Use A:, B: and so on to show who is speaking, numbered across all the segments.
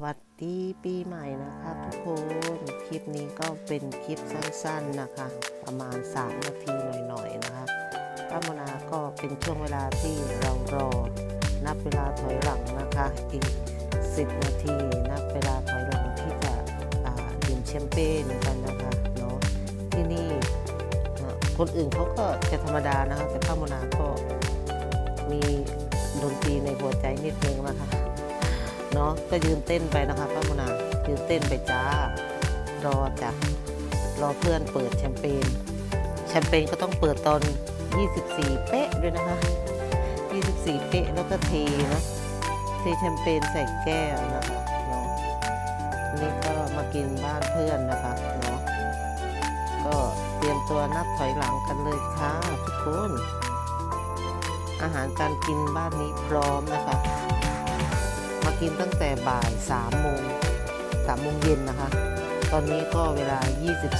A: สวัสดีปีใหม่นะคะทุกคนคลิปนี้ก็เป็นคลิปสั้นๆนะคะ ประมาณ 3 นาทีหน่อยๆนะคะป้ามนาก็เป็นช่วงเวลาที่เรารอ นับเวลาถอยหลังนะคะ อีก 10 นาที นับเวลาถอยหลังที่จะดื่มแชมเปญกันนะคะเนาะที่นี่คนอื่นเขาก็จะธรรมดานะคะแต่ป้ามนาก็มีดนตรีในหัวใจนิดนึงนะคะ เนาะก็ยืนเต้นไปนะคะป้ามุนายืนเต้นไปจ้ารอจ้ะรอเพื่อนเปิดแชมเปญแชมเปญก็ต้องเปิดตอน 24 เป๊ะด้วยนะคะ 24 เป๊ะแล้วก็เทนะเทแชมเปญใส่แก้วนะคะเนาะนี่ก็มากินบ้านเพื่อนนะคะเนาะก็เตรียมตัวนับถอยหลังกันเลยค่ะทุกคน อาหารการกินบ้านนี้พร้อมนะคะ กินตั้งแต่บ่าย3โมง3โมงเย็นนะคะ ตอนนี้ก็เวลา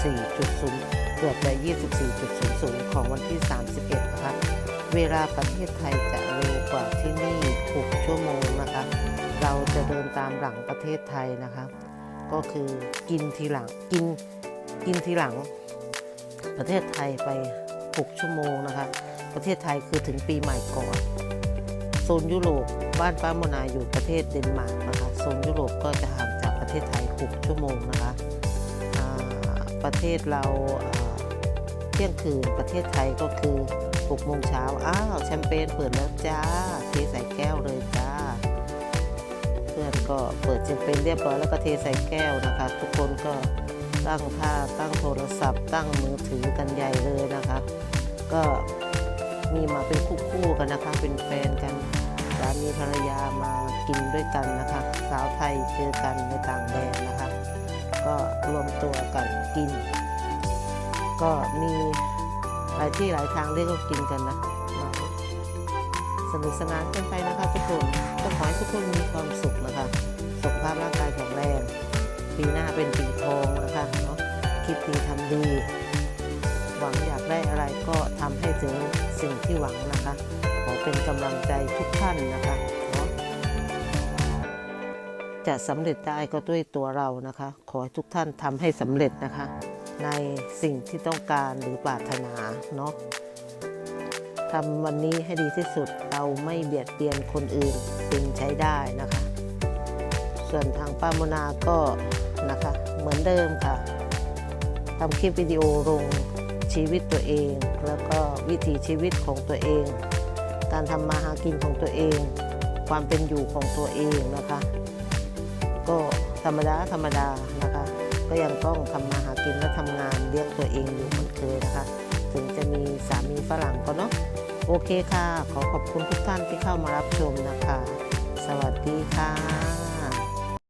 A: 24.0เกือบจะ24.00 ของวันที่ 31 นะคะ เวลาประเทศไทยจะเร็วกว่าที่นี่ 6 ชั่วโมงนะคะ เราจะเดินตามหลังประเทศไทยนะคะ ก็คือกินทีหลังกินกินทีหลังประเทศไทยไป 6 ชั่วโมงนะคะ ประเทศไทยคือถึงปีใหม่ก่อน โซนยุโรป บ้านป้าโมนาอยู่ประเทศเดนมาร์กนะคะโซนยุโรปก็จะห่างจากประเทศไทย 6 ชั่วโมงนะคะประเทศเราเที่ยงคืนประเทศไทยก็คือ6โมงเช้าอ้าวแชมเปญเปิดแล้วจ้าเทใส่แก้วเลยจ้า เพื่อนก็เปิดแชมเปญเรียบร้อยแล้วก็เทใส่แก้วนะคะ ทุกคนก็ตั้งท่าตั้งโทรศัพท์ ตั้งมือถือกันใหญ่เลยนะคะ ก็มีมาเป็นคู่ๆกันนะคะ เป็นแฟนกัน มีภรรยามากินด้วยกันนะคะสาวไทยเจอกันในต่างแดนนะคะก็รวมตัวกันกิน ก็มีหลายที่หลายทางเรียกว่ากินกันนะสนุกสนานกันไปนะคะทุกคนก็ขอให้ทุกคนมีความสุขนะคะสุขภาพร่างกายแข็งแรงปีหน้าเป็นปีทองนะคะเนาะคิดดีทำดี หวังอยากได้อะไรก็ทำให้ถึงสิ่งที่หวังนะคะ อเป็นกำลังใจทุกท่านนะคะจะสำเร็จได้ก็ด้วยตัวเรานะคะ ขอให้ทุกท่านทำให้สำเร็จนะคะ ในสิ่งที่ต้องการหรือปรารถนาเนาะทำวันนี้ให้ดีที่สุดเราไม่เบียดเบียนคนอื่นเป็นใช้ได้นะคะ ส่วนทางป้าโมนาก็นะคะเหมือนเดิมค่ะทำคลิปวิดีโอลงชีวิตตัวเอง แล้วก็วิถีชีวิตของตัวเอง การทำมาหากินของตัวเอง ความเป็นอยู่ของตัวเองนะคะ ก็ธรรมดาธรรมดานะคะ ก็ยังต้องทำมาหากินและทำงานเลี้ยงตัวเองอยู่เหมือนเคยนะคะ ถึงจะมีสามีฝรั่งก็เนาะโอเคค่ะ ขอขอบคุณทุกท่านที่เข้ามารับชมนะคะ สวัสดีค่ะ